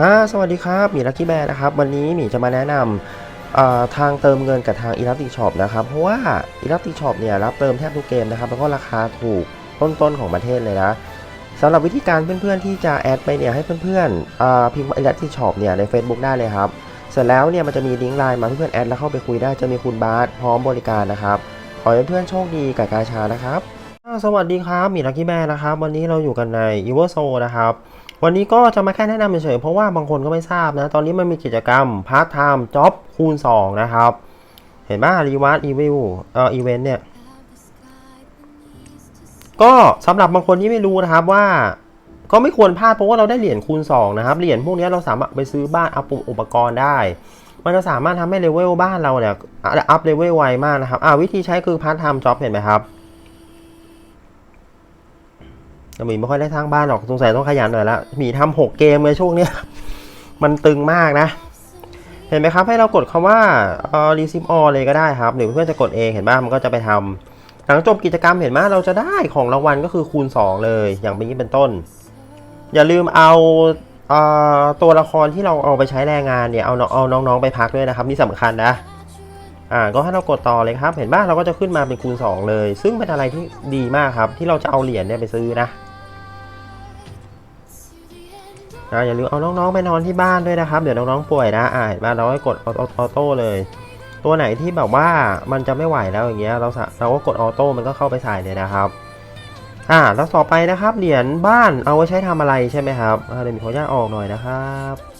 ฮะสวัสดีครับหมีลักกี้แบร์นะครับ วันนี้หมีจะมาแนะนำทางเติมเงินกับทาง e l a s t i c Shop นะครับ เพราะว่า e l a s t i c Shop เนี่ยรับเติมแทบทุกเกมนะครับ แล้วก็ราคาถูกต้นๆของประเทศเลยนะสำหรับวิธีการเพื่อนๆที่จะแอดไปเนี่ยให้เพื่อนๆอ่าพิมพ์ e l a s t i c Shop เนี่ยใน Facebook ได้เลยครับ เสร็จแล้วเนี่ยมันจะมีลิงก์ไลน์มาเพื่อนๆแอดแล้วเข้าไปคุยได้จะมีคุณบาสพร้อมบริการนะครับขอให้เพื่อนๆโชคดีกับกาชานะครับสวัสดีครับหมีลักกี้แบนะครับ วันนี้เราอยู่กันใน e v e r s o นะครับ วันนี้ก็จะมาแค่แนะนำเฉยๆเพราะว่าบางคนก็ไม่ทราบนะ ตอนนี้มันมีกิจกรรมพาร์ทไทม์จ็อบคูณ 2 นะครับ เห็นป่ะรีวาร์ดอีวิวเอ่ออีเวนต์เนี่ย ก็สำหรับบางคนที่ไม่รู้นะครับว่า ก็ไม่ควรพลาดเพราะว่าเราได้เหรียญคูณ 2 นะครับ เหรียญพวกนี้เราสามารถไปซื้อบ้านอัพอุปกรณ์ได้ มันจะสามารถทำให้เลเวลบ้านเราเนี่ยอัพเลเวลไวมากนะครับอ่าวิธีใช้คือพาร์ทไทม์จ็อบเห็นไหมครับ แต่ หมีไม่ค่อยได้สร้างบ้านหรอกสงสัยต้องขยันหน่อยละหมีทำหกเกมเลยช่วงเนี้ยมันตึงมากนะ เห็นไหมครับให้เรากดคำว่าเอ่อ receive all เลยก็ได้ครับหรือเพื่อนจะกดเองเห็นบ้างมันก็จะไปทำหลังจบกิจกรรมเห็นไหมเราจะได้ของรางวัลก็คือคูณ 2 เลย อย่างเป็นนี้เป็นต้น อย่าลืมเอาเออตัวละครที่เราเอาไปใช้แรงงานเนี่ยเอาน้องเอาน้องๆไปพักด้วยนะครับนี่สำคัญนะอ่าก็ให้เรากดต่อเลยครับ เห็นป่ะเราก็จะขึ้นมาเป็นคูณ 2 เลย ซึ่งเป็นอะไรที่ดีมากครับ ที่เราจะเอาเหรียญเนี่ยไปซื้อนะ อ่าอย่าลืมเอาน้องๆไปนอนที่บ้านด้วยนะครับ เดี๋ยวน้องๆป่วยนะอ่าเห็นป่ะเราให้กดออโต้เลย ตัวไหนที่แบบว่ามันจะไม่ไหวแล้วอย่างเงี้ยเราเราก็กดออโต้มันก็เข้าไปใส่เลยนะครับอ่าแล้วต่อไปนะครับเหรียญบ้านเอาไว้ใช้ทำอะไรใช่ไหมครับเดี๋ยวมีขออนุญาตออกหน่อยนะครับ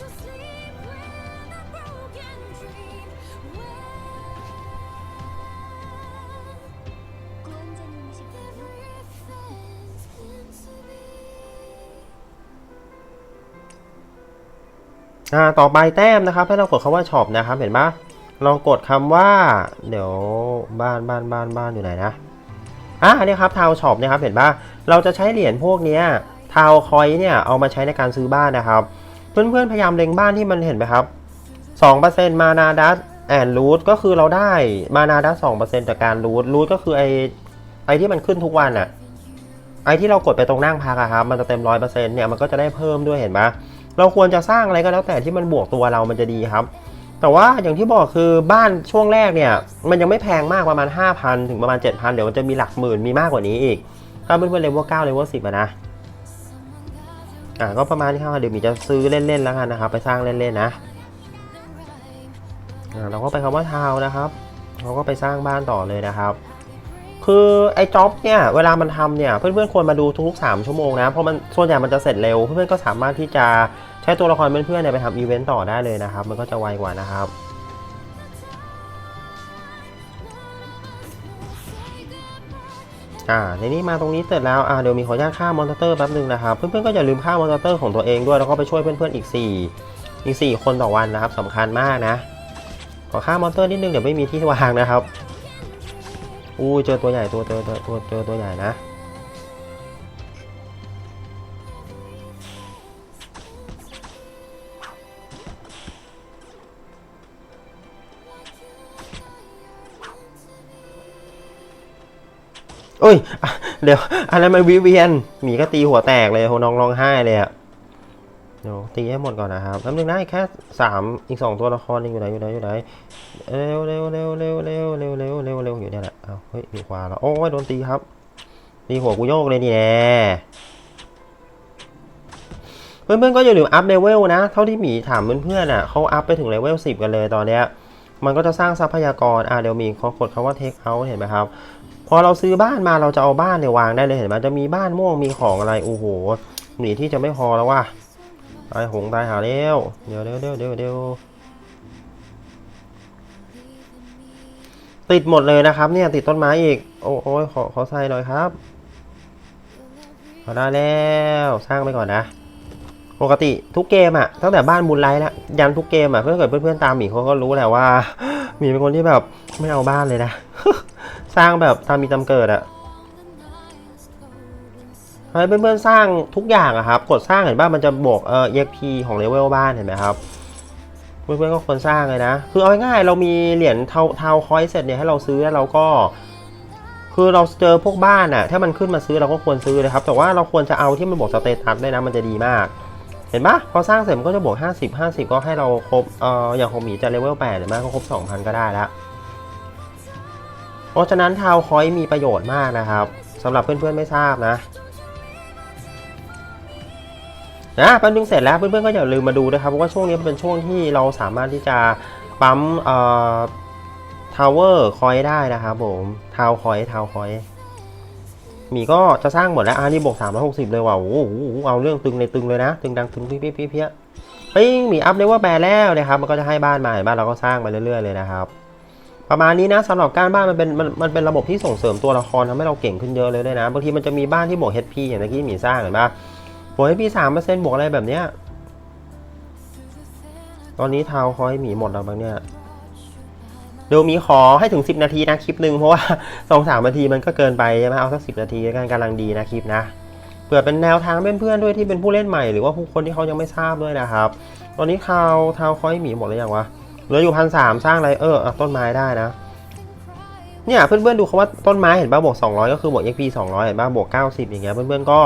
อ่าต่อไปแต้มนะครับ ให้เรากดคำว่าช็อปนะครับ เห็นปะลองกดคำว่า เดี๋ยวบ้านบ้านบ้านบ้านอยู่ไหนนะอะอันนี้ครับทาวช็อปนะครับเห็นปะเราจะใช้เหรียญพวกเนี้ยทาวคอยเนี่ยเอามาใช้ในการซื้อบ้านนะครับ เพื่อนๆพยายามเล็งบ้านที่มันเห็นไหมครับ2%มานาดัสแอนรูทก็คือเราได้มานาดัส2%จากการรูทรูทก็คือไอไอที่มันขึ้นทุกวันอะไอที่เรากดไปตรงนั่งพักอะครับ มันจะเต็ม100%เนี่ยมันก็จะได้เพิ่มด้วยเห็นปะ เราควรจะสร้างอะไรก็แล้วแต่ที่มันบวกตัวเรามันจะดีครับ แต่ว่าอย่างที่บอกคือบ้านช่วงแรกเนี่ย มันยังไม่แพงมากประมาณ 5,000 ถึงประมาณ 7,000 เดี๋ยวมันจะมีหลักหมื่นมีมากกว่านี้อีก ถ้าเพื่อนๆเลเวล9เลเวล10อะนะอ่าก็ประมาณนี้ครับเดี๋ยวมีจะซื้อเล่นๆแล้วกันนะครับไปสร้างเล่นๆนะอ่าเราก็ไปคำว่าทาวน์นะครับเราก็ไปสร้างบ้านต่อเลยนะครับ คือไอ้จ็อบเนี่ยเวลามันทำเนี่ยเพื่อนๆควรมาดูทุกๆ3ชั่วโมงนะเพราะมันส่วนใหญ่มันจะเสร็จเร็ว เพื่อนๆก็สามารถที่จะ ใช้ตัวละครเพื่อนๆเนี่ยไปทำอีเวนต์ต่อได้เลยนะครับ มันก็จะไวกว่านะครับอ่าในนี้มาตรงนี้เสร็จแล้วอ่าเดี๋ยวมีขออนุญาตฆ่ามอนสเตอร์แป๊บนึงนะครับ เพื่อนๆก็อย่าลืมฆ่ามอนสเตอร์ของตัวเองด้วยแล้วก็ไปช่วยเพื่อนๆอีก 4 อีก 4 คนต่อวันนะครับสำคัญมากนะ ขอฆ่ามอนสเตอร์นิดนึงเดี๋ยวไม่มีที่วางนะครับอู้เจอตัวใหญ่ตัวเจอตัวตัวเจอตัวใหญ่นะ อ้ยอเดี๋ยว อันนั้นมันวิเวียน หมีก็ตีหัวแตกเลยโหน้องร้องไห้เลยอะเดี๋ยวตีให้หมดก่อนนะครับแป๊บนึงนะอีกแค่สามอีกสองตัวละครยังอยู่ไหนอยู่ไหนอยู่ไหนเร็วเร็วเร็วเร็วเร็วเร็วเร็วเร็วเร็วอยู่เนี่ยแหละเอาเฮ้ยมีขวาแล้วโอ้ยโดนตีครับ ตีหัวกูโยกเลยนี่แน่เพื่อนๆก็อย่าลืมอัพเลเวลนะ เท่าที่หมีถามเพื่อนๆอะเขาอัพไปถึงเลเวล10กันเลยตอนเนี้ยมันก็จะสร้างทรัพยากร อะเดี๋ยวมีเขากดคำว่า take out เห็นไหมครับ พอเราซื้อบ้านมาเราจะเอาบ้านเนี่ยวางได้เลยเห็นไหมจะมีบ้านม่วงมีของอะไรโอ้โหหนีที่จะไม่พอแล้วว่ะตายหงตายหาเร็วเดี๋ยวเดี๋ยวเดี๋ยวเดี๋ยวเดี๋ยวติดหมดเลยนะครับ เนี่ยติดต้นไม้อีก โอ้โอ้ยขอขอใส่หน่อยครับพอได้แล้วสร้างไปก่อนนะปกติทุกเกมอะตั้งแต่บ้านมูลไลท์แล้วยันทุกเกมอะเพื่อนเกิดเพื่อนๆตามหมีเขาก็รู้แหละว่าหมีเป็นคนที่แบบไม่เอาบ้านเลยนะ สร้างแบบตามมีตามเกิดอะให้เพื่อนๆสร้างทุกอย่างอะครับกดสร้างเห็นป่ะมันจะบวกเอ่อ EXP ของเลเวลบ้านเห็นไหมครับเพื่อนๆก็ควรสร้างเลยนะ คือเอาง่ายๆเรามีเหรียญเทาเทาคอยเสร็จเนี่ยให้เราซื้อแล้วเราก็ คือเราเจอพวกบ้านอะถ้ามันขึ้นมาซื้อเราก็ควรซื้อเลยครับ แต่ว่าเราควรจะเอาที่มันบอกสเตตัสได้นะมันจะดีมาก เห็นปะพอสร้างเสร็จมันก็จะบวก 50 50 ก็ให้เราครบเอ่ออย่างของหมีจะเลเวล8หรือไม่ก็ครบ 2,000 ก็ได้แล้ว ราะฉะนั้นทาวคอยมีประโยชน์มากนะครับสำหรับเพื่อนๆไม่ทราบนะนะปั้นดึงเสร็จแล้วเพื่อนๆก็อย่าลืมมาดูนะครับเพราะว่าช่วงนี้เป็นช่วงที่เราสามารถที่จะปั๊มเอ่อทาวเวอร์คอยได้นะครับผมทาวคอยทาวคอยมีก็จะสร้างหมดแล้วอ่านี่บวก360เลยว่ะโอ้โหเอาเรื่องตึงในตึงเลยนะ ตึงดังตึงเปี้ยเปี้ยเปี้ยเฮ้ยมีอัพเลเวลแปดแล้วนะครับ มันก็จะให้บ้านมาเห็นบ้านเราก็สร้างมาเรื่อยๆเลยนะครับ ประมาณนี้นะสำหรับการบ้านมันเป็นมันมันเป็นระบบที่ส่งเสริมตัวละครทำให้เราเก่งขึ้นเยอะเลยด้วยนะบางทีมันจะมีบ้านที่บวก HP อย่างเมื่อกี้หมีสร้างเห็นปะบวก HP สามเปอร์เซ็นต์บวกอะไรแบบเนี้ยตอนนี้เท้าคอยหมีหมดแล้วบางเนี่ยเดี๋ยวมีขอให้ถึง 10 นาทีนะคลิปหนึ่งเพราะว่าสองสามนาทีมันก็เกินไปใช่ไหมเอาสักสินาทีกันกำลังดีนะคลิปนะเผื่อเป็นแนวทางเพื่อนๆด้วยที่เป็นผู้เล่นใหม่หรือว่าผู้คนที่เขายังไม่ทราบด้วยนะครับ ตอนนี้เท้าเท้าคอยหมีหมดแล้วยังวะ เหลืออยู่พันสามสร้างอะไรเอออต้นไม้ได้นะ เนี่ยเพื่อนๆดูเขาว่าต้นไม้เห็นป่ะบวก200 ก็คือบวก XP 200 เห็นป่ะบวก 90 อย่างเงี้ยเพื่อนๆก็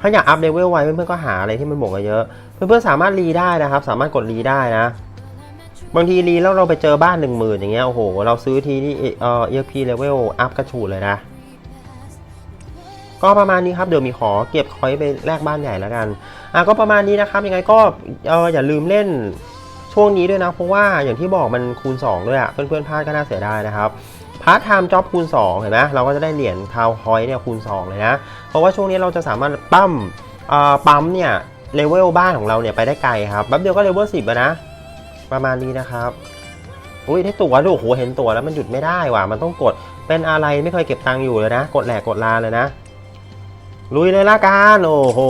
ถ้าอยากอัพเลเวลไว้เพื่อนๆก็หาอะไรที่มันบวกเยอะ เพื่อนๆสามารถรีได้นะครับ สามารถกดรีได้นะ บางทีรีแล้วเราไปเจอบ้าน1 0,000อย่างเงี้ยโอ้โหเราซื้อทีนี่เอ่อ XP เลเวลอัพกระฉูดเลยนะก็ประมาณนี้ครับเดี๋ยวมีขอเก็บคอยไปแลกบ้านใหญ่แล้วกันอะก็ประมาณนี้นะครับยังไงก็เอออย่าลืมเล่น วงนี้ด้วยนะ เพราะว่าอย่างที่บอกมันคูณ 2 ด้วยอะ่ะเพื่อนๆพลาดก็น่าเสียดายนะครับพาร์ทไทม์จ็อบคูณ 2 เห็นไหมเราก็จะได้เหรียญทาวฮอยเนี่ยคูณ 2 เลยนะ เพราะว่าช่วงนี้เราจะสามารถปั้มอ่าปั๊มเนี่ยเลเวลบ้านของเราเนี่ยไปได้ไกลครับแป๊บเดียวก็เลเวล10แล้วนะ ประมาณนี้นะครับอุ้ยได้ตั๋วด้วยโอ้โหเห็นตั๋วแล้วมันหยุดไม่ได้ว่ะมันต้องกดเป็นอะไรไม่เคยเก็บตังค์อยู่เลยนะ กดแหลกกดลาเลยนะ ลุยเลยละกันโอ้โห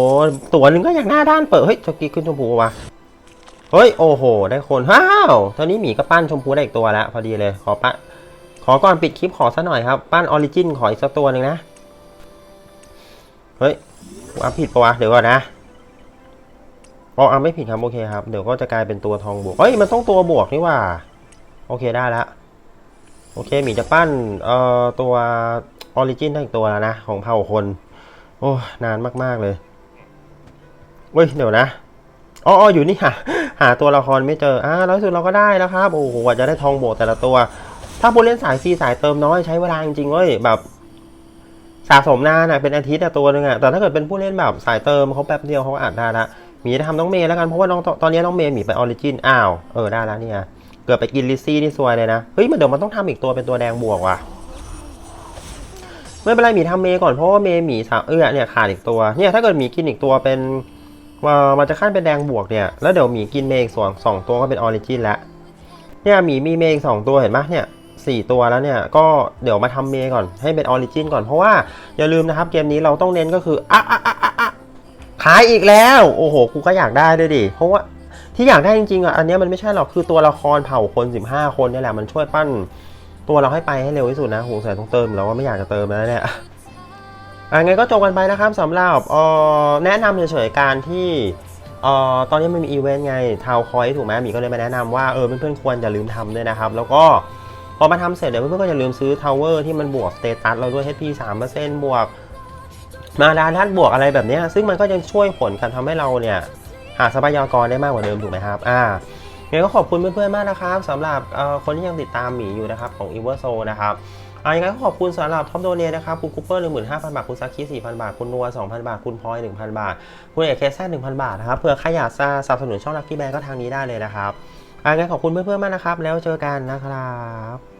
ตั๋วหนึ่งก็อย่างหน้าด้านเปิดเฮ้ยจะกี้ขึ้นชมพูวะ เฮ้ย โอ้โห ได้คนว้าวตอนนี้หมีก็ปั้นชมพูได้อีกตัวแล้ว พอดีเลย ขอปั้นขอก่อนปิดคลิปขอสักหน่อยครับ ปั้นออริจินขออีกสักตัวหนึ่งนะ เฮ้ยอัพผิดปะวะ เดี๋ยวก่อนนะอ๋ออัพไม่ผิดครับ โอเคครับ เดี๋ยวก็จะกลายเป็นตัวทองบวก เฮ้ย มันต้องตัวบวกนี่ว่า โอเคได้แล้วโอเค หมีจะปั้น เอ่อ ตัวออริจินได้อีกตัวแล้วนะ ของเผ่าคน โอ้ นานมากๆเลย เว้ย เดี๋ยวนะ อ๋อออยู่นี่ค่ะ หาตัวละครไม่เจออ่าแล้วสุดเราก็ได้แล้วครับโอ้โหกว่าจะได้ทองโบแต่ละตัว ถ้าผู้เล่นสายซีสายเติมน้อยใช้เวลาจริงๆเว้ยแบบสะสมนานอะเป็นอาทิตย์อะตัวหนึงอะแต่ถ้าเกิดเป็นผู้เล่นแบบสายเติมเขาแป๊บเดียวเขาก็อานได้ละหมีจะทำน้องเมย์แล้วกันเพราะว่าน้องตอนนี้น้องเมย์หมีไปออริจินอ้าวเออได้แล้วเนี่ยเกือบไปกินลิซี่นี่ซวยเลยนะเฮ้ยมันเดี๋ยวมันต้องทำอีกตัวเป็นตัวแดงบวกว่ะไม่เป็นไรหมีทำเมย์ก่อนเพราะว่าเมย์หมีสามเออเนี่ยขาดอีกตัวเนี่ยถ้าเกิดหมีกินอีกตัวเป็น ว่ามันจะขั้นเป็นแดงบวกเนี่ย แล้วเดี๋ยวหมีกินเมย์อีกสองสองตัวก็เป็นออริจินแล้วเนี่ยหมีมีเมย์สองตัวเห็นไหมเนี่ยสี่ตัวแล้วเนี่ย ก็เดี๋ยวมาทำเมย์ก่อนให้เป็นออริจินก่อนเพราะว่าอย่าลืมนะครับเกมนี้เราต้องเน้นก็คืออะอะอะอะขายอีกแล้ว โอ้โห กูก็อยากได้ด้วยดิ เพราะว่าที่อยากได้จริงๆอะอันนี้มันไม่ใช่หรอกคือตัวละครเผ่าคน 15 คนเนี่ยแหละมันช่วยปั้น ตัวเราให้ไปให้เร็วที่สุดนะโหใส่ต้องเติมแล้วว่าไม่อยากจะเติมแล้วเนี่ย อะงั้นก็จบกันไปนะครับสำหรับแนะนำเฉยๆการที่ตอนนี้มันมีอีเวนต์ไงทาวคอยถูกไหมหมีก็เลยมาแนะนำว่าเออเพื่อนๆควรอย่าลืมทำด้วยนะครับ แล้วก็พอมาทำเสร็จเดี๋ยวเพื่อนๆก็อย่าลืมซื้อทาวเวอร์ที่มันบวกสเตตัสเราด้วย HP 3%บวกมาดาทัดบวกอะไรแบบนี้ซึ่งมันก็ยังช่วยผลการทำให้เราเนี่ยหาทรัพยากรได้มากกว่าเดิมถูกไหมครับ อ่างั้นก็ขอบคุณเพื่อนๆมากนะครับสำหรับคนที่ยังติดตามหมีอยู่นะครับของ e v e r s o นะครับ อ่ายังไงก็ขอบคุณสำหรับท็อปโดเนนะครับคุณคูเปอร์หนึ่งหมื่นห้าพันบาท คุณซาคิสี่พันบาท คุณนัวสองพันบาท คุณพลอยหนึ่งพันบาท คุณเอกเคสแซหนึ่งพันบาทนะครับเผื่อใครอยากจะสนับสนุนช่องลักกี้แบงก็ทางนี้ได้เลยนะครับอ่างั้นขอบคุณเพื่อนๆมากนะครับ แล้วเจอกันนะครับ